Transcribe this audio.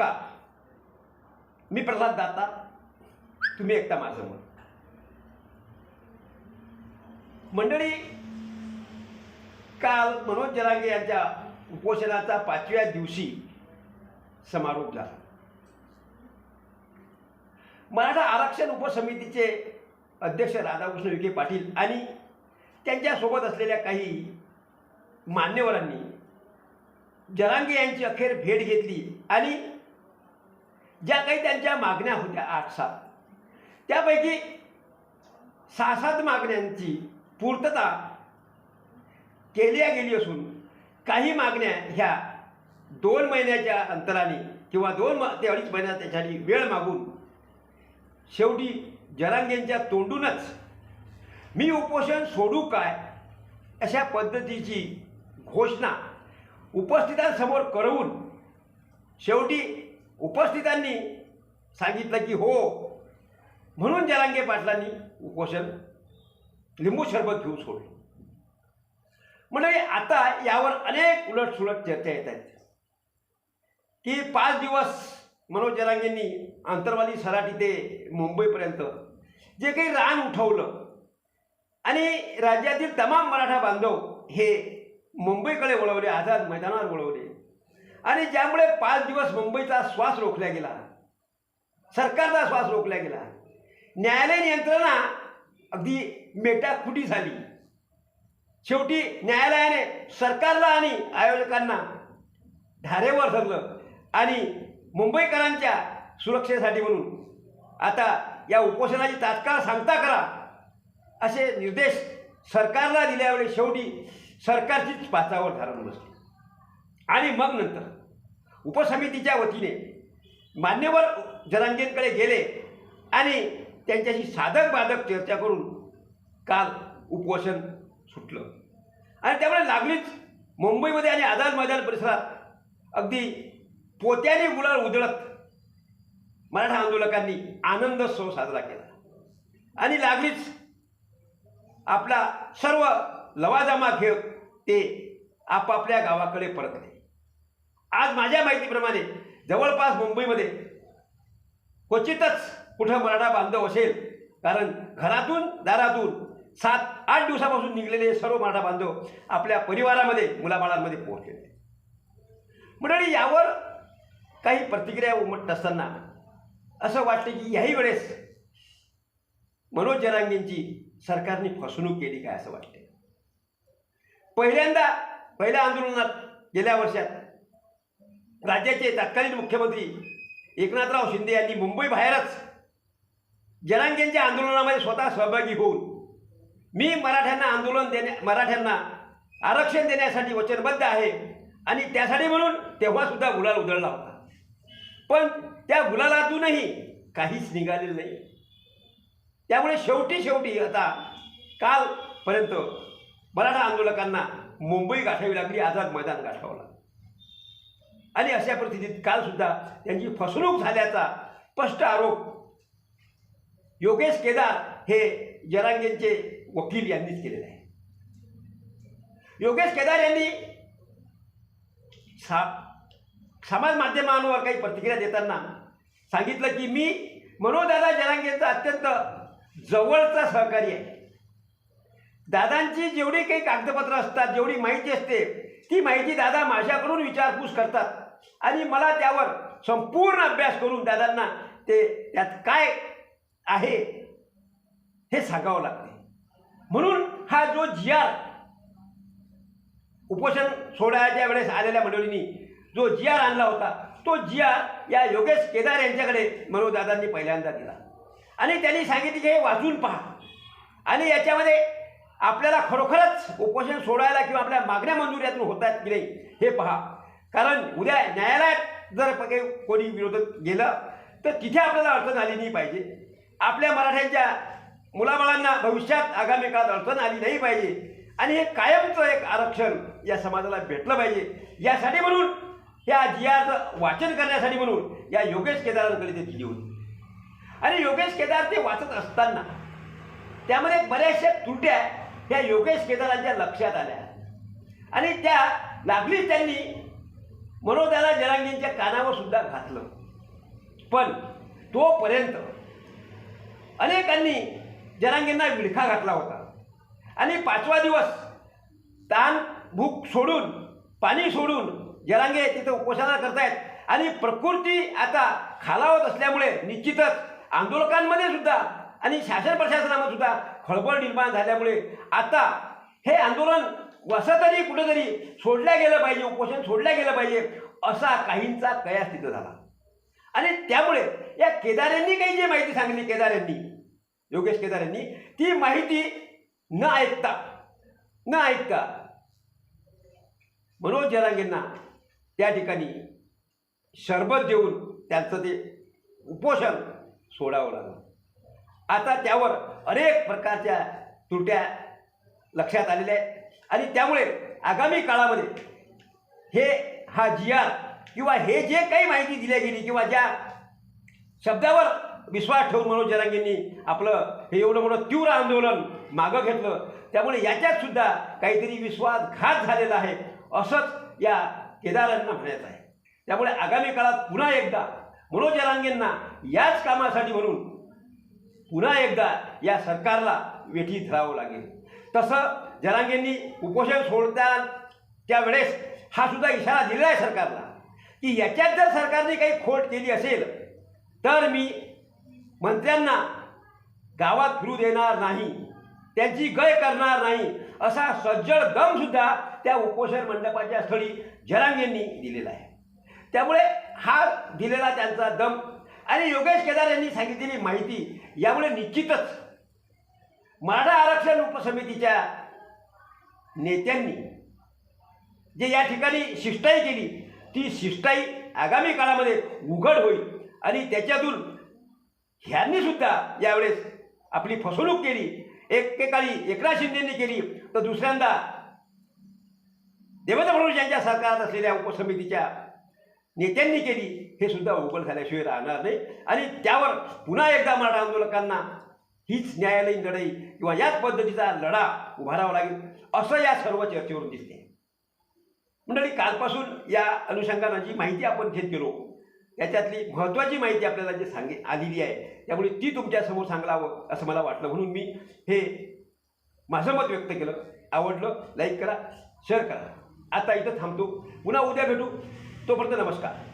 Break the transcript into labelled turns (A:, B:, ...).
A: नमस्कार. मी प्रल्हाद दाता. तुम्ही एकटा माझं मत मंडळी काल मनोज जरांगे यांच्या उपोषणाचा पाचव्या दिवशी समारोप झाला. मराठा आरक्षण उपसमितीचे अध्यक्ष राधाकृष्ण विखे पाटील आणि त्यांच्यासोबत असलेल्या काही मान्यवरांनी जरांगे यांची अखेर भेट घेतली आणि ज्या काही त्यांच्या मागण्या होत्या आठ सात. त्यापैकी सहा सात मागण्यांची पूर्तता केल्या गेली असून काही मागण्या ह्या दोन महिन्याच्या अंतराने किंवा दोन ते अडीच महिन्यात त्याच्याने वेळ मागून शेवटी जरांगेंच्या तोंडूनच मी उपोषण सोडू काय अशा पद्धतीची घोषणा उपस्थितांसमोर करवून शेवटी उपस्थितांनी सांगितलं की हो. म्हणून जरांगे पाटलांनी उपोषण लिंबू सरबत घेऊन सोडलं. म्हणजे आता यावर अनेक उलटसुलट चर्चा येत आहेत. की पाच दिवस मनोज जरांगेंनी आंतरवाली सराटी ते मुंबईपर्यंत जे काही रान उठवलं आणि राज्यातील तमाम मराठा बांधव हे मुंबईकडे वळवले आझाद मैदानावर वळवले. आणि ज्यामुळे पाच दिवस मुंबईचा श्वास रोखला गेला. सरकारचा श्वास रोखला गेला. न्यायालयीन यंत्रणा अगदी मेटाकुटी झाली. शेवटी न्यायालयाने सरकारला आणि आयोजकांना धारेवर धरलं आणि मुंबईकरांच्या सुरक्षेसाठी म्हणून आता या उपोषणाची तात्काळ सांगता करा असे निर्देश सरकारला दिल्यावेळी शेवटी सरकारचीच पाचावर धारण बसली. आणि मग नंतर. उपसमितीच्या वतीने मान्यवर जरांगेंकडे गेले आणि त्यांच्याशी साधक बाधक चर्चा करून काल उपोषण सुटलं. आणि त्यामुळे लागलीच मुंबईमध्ये आणि आझाद मैदान परिसरात अगदी पोत्याने गुलाल उधळत मराठा आंदोलकांनी आनंदोत्सव साजरा केला. आणि लागलीच आपला सर्व लवाजमा घेत ते आपापल्या गावाकडे परतले. आज माझ्या माहितीप्रमाणे जवळपास मुंबईमध्ये क्वचितच कुठं मराठा बांधव असेल कारण घरातून दारातून सात आठ दिवसापासून निघलेले सर्व मराठा बांधव आपल्या परिवारामध्ये मुलाबाळांमध्ये पोहोचलेले मंडळी यावर काही प्रतिक्रिया उमटत असताना असं वाटतं की याही वेळेस मनोज जरांगेंची सरकारने फसवणूक केली काय असं वाटते पहिल्यांदा पहिल्या आंदोलनात गेल्या वर्षात राज्याचे तत्कालीन मुख्यमंत्री एकनाथराव शिंदे यांनी मुंबई बाहेरच जरांगेंच्या आंदोलनामध्ये स्वतः सहभागी होऊन मी मराठ्यांना आंदोलन देण्या मराठ्यांना आरक्षण देण्यासाठी वचनबद्ध आहे आणि त्यासाठी म्हणून तेव्हासुद्धा गुलाल उधळला होता. पण त्या गुलालातूनही काहीच निघालेलं नाही. त्यामुळे शेवटी शेवटी आता कालपर्यंत मराठा आंदोलकांना मुंबई गाठावी लागली आझाद मैदान गाठावं लागलं. आणि अशा परिस्थितीत कालसुद्धा त्यांची फसवणूक झाल्याचा स्पष्ट आरोप योगेश केदार हे जरांगेंचे वकील यांनीच केलेले आहे. योगेश केदार यांनी सा समाज माध्यमांवर काही प्रतिक्रिया देताना सांगितलं की मी मनोदादा जरांगेंचा अत्यंत जवळचा सहकारी आहे. दादांची जेवढी काही कागदपत्र असतात जेवढी माहिती असते ती माहिती दादा माझ्याकडून विचारपूस करतात. आणि मला त्यावर संपूर्ण अभ्यास करून दादांना ते त्यात काय आहे हे सांगावं लागते. म्हणून हा जो जी आर उपोषण सोडायच्या वेळेस आलेल्या मंडळींनी जो जी आर आणला होता तो जी आर या योगेश केदार यांच्याकडे मनोदादांनी पहिल्यांदा दिला. आणि त्यांनी सांगितले की हे वाचून पहा. आणि याच्यामध्ये आपल्याला खरोखरच उपोषण सोडायला किंवा आपल्या मागण्या मंजूर यातून होत आहेत की नाही हे पहा. कारण उद्या न्यायालयात जर काही कोणी विरोधात गेलं तर तिथे आपल्याला अडचण आली नाही पाहिजे. आपल्या मराठ्यांच्या मुलाबाळांना भविष्यात आगामी काळात अडचण आली नाही पाहिजे. आणि हे कायमचं एक आरक्षण या समाजाला भेटलं पाहिजे. यासाठी म्हणून ह्या जियाचं वाचन करण्यासाठी म्हणून या योगेश केदारांकडे ते दिली होती. आणि योगेश केदार ते वाचत असताना त्यामध्ये बऱ्याचशा त्रुट्या ह्या योगेश केदारांच्या लक्षात आल्या. आणि त्या लागलीच त्यांनी म्हणून त्याला जरांगींच्या कानावर सुद्धा घातलं. पण तोपर्यंत अनेकांनी जरांगींना विळखा घातला होता. आणि पाचवा दिवस ताण भूक सोडून पाणी सोडून जरांगे तिथं उपोषणा करतायत. आणि प्रकृती आता खालावत असल्यामुळे निश्चितच आंदोलकांमध्ये सुद्धा आणि शासन प्रशासनामध्ये सुद्धा खळबळ निर्माण झाल्यामुळे आता हे आंदोलन कसं तरी कुठेतरी सोडलं गेलं पाहिजे उपोषण सोडलं गेलं पाहिजे असा काहींचा कयास तिथं झाला. आणि त्यामुळे या केदार यांनी काही जी माहिती सांगली केदार यांनी योगेश केदार यांनी ती माहिती न ऐकता न ऐकता मनोज जरांगेंना त्या ठिकाणी शरबत देऊन त्यांचं ते उपोषण सोडावं लागलं. आता त्यावर अनेक प्रकारच्या त्रुट्या लक्षात आलेल्या आहेत. आणि त्यामुळे आगामी काळामध्ये हे हा जी आर किंवा हे जे काही माहिती दिल्या गेली किंवा ज्या शब्दावर विश्वास ठेवून मनोज जरांगेंनी आपलं हे एवढं मोठं तीव्र आंदोलन मागं घेतलं त्यामुळे याच्यातसुद्धा काहीतरी विश्वासघात झालेला आहे असंच या केदारांना म्हणायचं आहे. त्यामुळे आगामी काळात पुन्हा एकदा मनोज जरांगेंना याच कामासाठी म्हणून पुन्हा एकदा या सरकारला वेठी धरावं लागेल. तसं जरांगेंनी उपोषण सोडता त्यावेळेस हा सुद्धा इशारा दिलेला आहे सरकारला की याच्यात जर सरकारने काही खोट केली असेल तर मी मंत्र्यांना गावात फिरू देणार नाही त्यांची गय करणार नाही असा सज्जड दमसुद्धा त्या उपोषण मंडपाच्या स्थळी जरांगेंनी दिलेला आहे. त्यामुळे हा दिलेला त्यांचा दम आणि योगेश केदार यांनी सांगितलेली माहिती यामुळे निश्चितच मराठा आरक्षण उपसमितीच्या नेत्यांनी जे या ठिकाणी शिष्टाई केली ती शिष्टाई आगामी काळामध्ये उघड होईल. आणि त्याच्यातून ह्यांनी सुद्धा यावेळेस आपली फसवणूक केली. एकेकाळी एकनाथ शिंदेंनी केली तर दुसऱ्यांदा देवेंद्र फडणवीस यांच्या सरकारात असलेल्या उपसमितीच्या नेत्यांनी केली. हे सुद्धा उघड झाल्याशिवाय राहणार नाही. आणि त्यावर पुन्हा एकदा मराठा आंदोलकांना हीच न्यायालयीन लढाई किंवा याच पद्धतीचा लढा उभारावा लागेल असं या सर्व चर्चेवरून दिसते. मंडळी कालपासून या अनुषंगानं जी माहिती आपण घेत गेलो त्याच्यातली महत्त्वाची माहिती आपल्याला जे सांगे आलेली आहे त्यामुळे ती तुमच्यासमोर सांगावं असं मला वाटलं. म्हणून मी हे माझं मत व्यक्त केलं. आवडलं लाईक करा शेअर करा. आता इथं थांबतो. पुन्हा उद्या भेटू. तोपर्यंत नमस्कार.